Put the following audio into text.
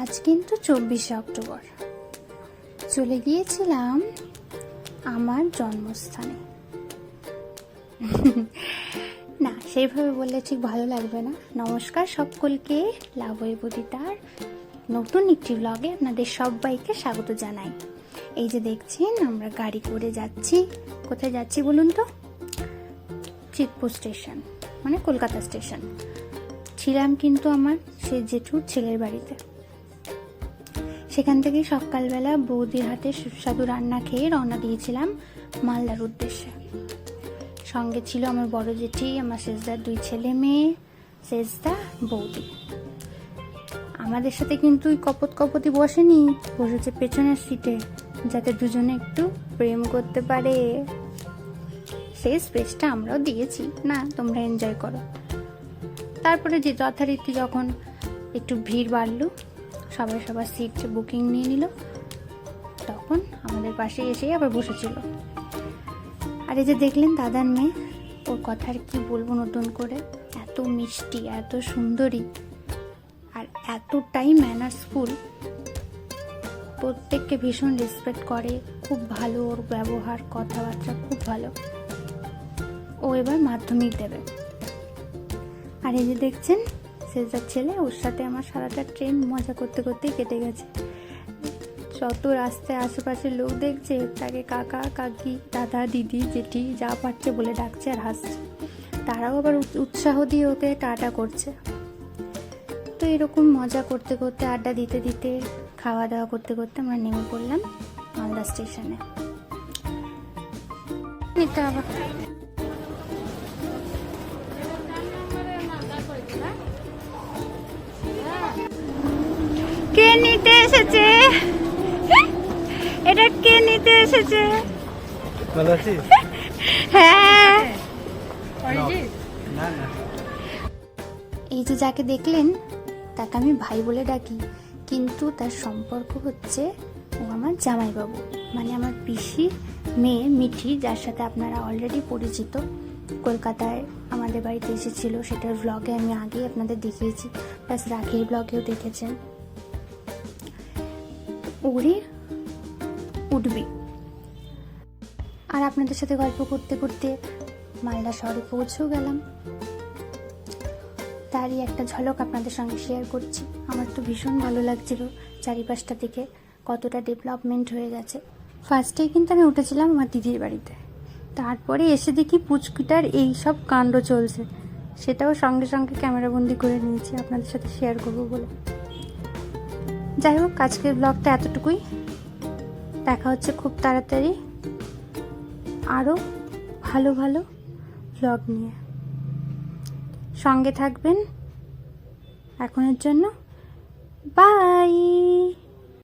আজ কিন্তু চব্বিশে অক্টোবর। চলে গিয়েছিলাম আমার জন্মস্থানে। না, সেইভাবে বললে ঠিক ভালো লাগবে না। নমস্কার সকলকে লাভবদিতার নতুন একটি ব্লগে আপনাদের সবাইকে স্বাগত জানাই। এই যে দেখছেন, আমরা গাড়ি করে যাচ্ছি। কোথায় যাচ্ছি বলুন তো? চিতপুর স্টেশন মানে কলকাতা স্টেশন। ছিলাম কিন্তু আমার সে জেঠুর ছেলের বাড়িতে। সেখান থেকেই সকালবেলা বৌদির হাতে সুস্বাদু রান্না খেয়ে রওনা দিয়েছিলাম মালদার উদ্দেশ্যে। সঙ্গে ছিল আমার বড় জেঠি, আমার শেষদার দুই ছেলে মেয়ে, শেষদা বৌদি। আমাদের সাথে কিন্তু কপত কপতি বসেনি, বসেছে পেছনের সিটে, যাতে দুজনে একটু প্রেম করতে পারে। সেই স্পেসটা আমরাও দিয়েছি, না, তোমরা এনজয় করো। তারপরে যে যথারীতি যখন একটু ভিড় বাড়লো সবাই সবার সিট বুকিং নিয়ে নিল। তখন আমাদের পাশে এসেই আবার বসেছিল। আর এই যে দেখলেন দাদার মেয়ে, ওর কথার কি বলব নতুন করে? এত মিষ্টি, এত সুন্দরী, আর এতটাই ম্যানার্সফুল প্রত্যেককে ভীষণ রেসপেক্ট করে, খুব ভালো ওর ব্যবহার, কথাবার্তা খুব ভালো। ও এবার মাধ্যমিক দেবে। আর এই যে দেখছেন সেজার ছেলে, ওর সাথে আমার সারাটা ট্রেন মজা করতে করতেই কেটে গেছে। যত রাস্তায় আশেপাশের লোক দেখছে, তাকে কাকা, কাকি, দাদা, দিদি, জেঠি যা পারছে বলে ডাকছে আর হাসছে। তারাও আবার উৎ- উৎসাহ দিয়ে ওকে টাটা করছে। তো এরকম মজা করতে করতে, আড্ডা দিতে দিতে খাওয়া দাওয়া করতে করতে আমরা নেমে পড়লাম মালদা স্টেশনে। এটা আবার এসেছে। এটা কে নিতে এসেছে? ভালো আছিস? হ্যাঁ। না না এই যে যাকে দেখলেন তাকে আমি ভাই বলে ডাকি কিন্তু তার সম্পর্ক হচ্ছে ও আমার জামাইবাবু মানে আমার পিসি মেয়ে মিঠি যার সাথে আপনারা অলরেডি পরিচিত। কলকাতায় আমাদের বাড়িতে এসেছিল সেটার ব্লগে আমি আগেই আপনাদের দেখিয়েছি। প্লাস রাখির ব্লগেও দেখেছেন। ওরে, উঠবে। আর আপনাদের সাথে গল্প করতে করতে মালদা শহরে পৌঁছেও গেলাম। তারই একটা ঝলক আপনাদের সঙ্গে শেয়ার করছি। আমার তো ভীষণ ভালো লাগছিল চারিপাশটা থেকে কতটা ডেভেলপমেন্ট হয়ে গেছে। ফার্স্টেই কিন্তু আমি উঠেছিলাম আমার দিদির বাড়িতে। তারপরে এসে দেখি পুচকিটার এই সব কাণ্ড চলছে। সেটাও সঙ্গে সঙ্গে ক্যামেরাবন্দি করে নিয়েছি, আপনাদের সাথে শেয়ার করব বলে। যাই হোক, আজকের ব্লগটা এতটুকুই। দেখা হচ্ছে খুব তাড়াতাড়ি আরও ভালো ভালো ব্লগ নিয়ে। সঙ্গে থাকবেন। এখনের জন্য বাই